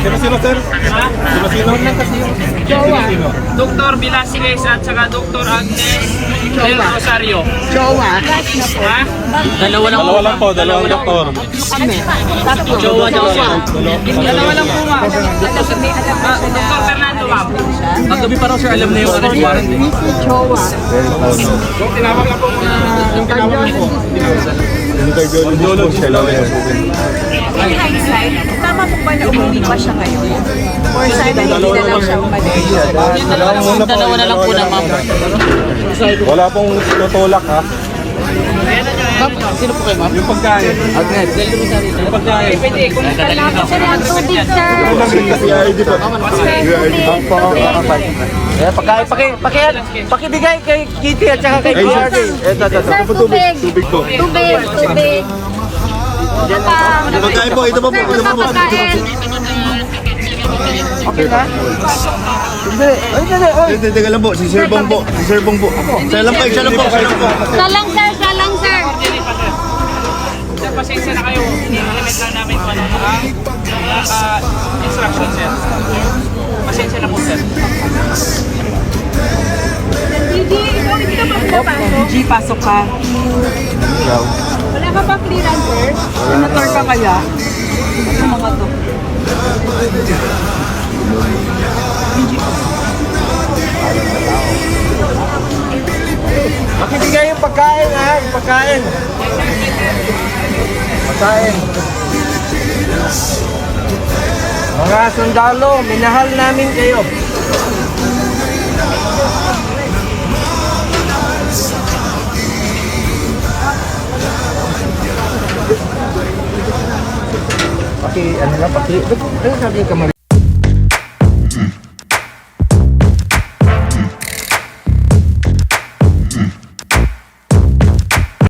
Sino-sino, sir? Sino-sino? Sino-sino? Dr. Velasquez at saka Dr. Agnes Del Rosario. Jowa. Ha? Dalawa lang Dalawa lang po, dalawang doktor. Kami. Tatlo. Jowa daw siya. Dalawa lang po ma'am. Ah, Dr. Fernando ma'am. Kagabi pa raw sir, alam na yung arrest warrant. eh. Si Jowa. Tinawag lang po muna. Tinawag lang po. Yung cardiologist po siya. Pa siya ngayon? Or sana hindi na lang siya umalis? Dalawa muna po. Dalawa na lang po na ma'am. Wala pong tinutulak ha. Ma'am, sino po kayo ma'am? Yung pagkain. Agnes. Yung pagkain. Pwede, kung Dadalhin Sir, ang tubig, sir. Yung ID po. Yung ID. Eh, paki, paki, paki, pakibigay kay Kitty at saka kay. Ito, ito, ito. Sir, tubig. Tubig po. Tubig, tubig. Pagkain po, ito po po. Ito po po. Okay na? Hindi. Ay, hindi, ay. Teka, teka lang po. Si Sir Bong po. Si Sir Bong po. Siya lang po. Siya lang po. Siya lang po. Salang, sir, salang, sir. Sir, pasensya na kayo. Limit lang namin kung ano ang ah, instruction, sir. Pasensya na po, sir. Hindi, ikaw hindi. G, pasok ka. Wala ka ba clearance, sir? Senator ka kaya? Ano mga to? Pakibigay yung pagkain, ha? Pagkain. Pagkain. Mga sundalo, minahal namin kayo. Paki, ano lang, paki, ano sabi ka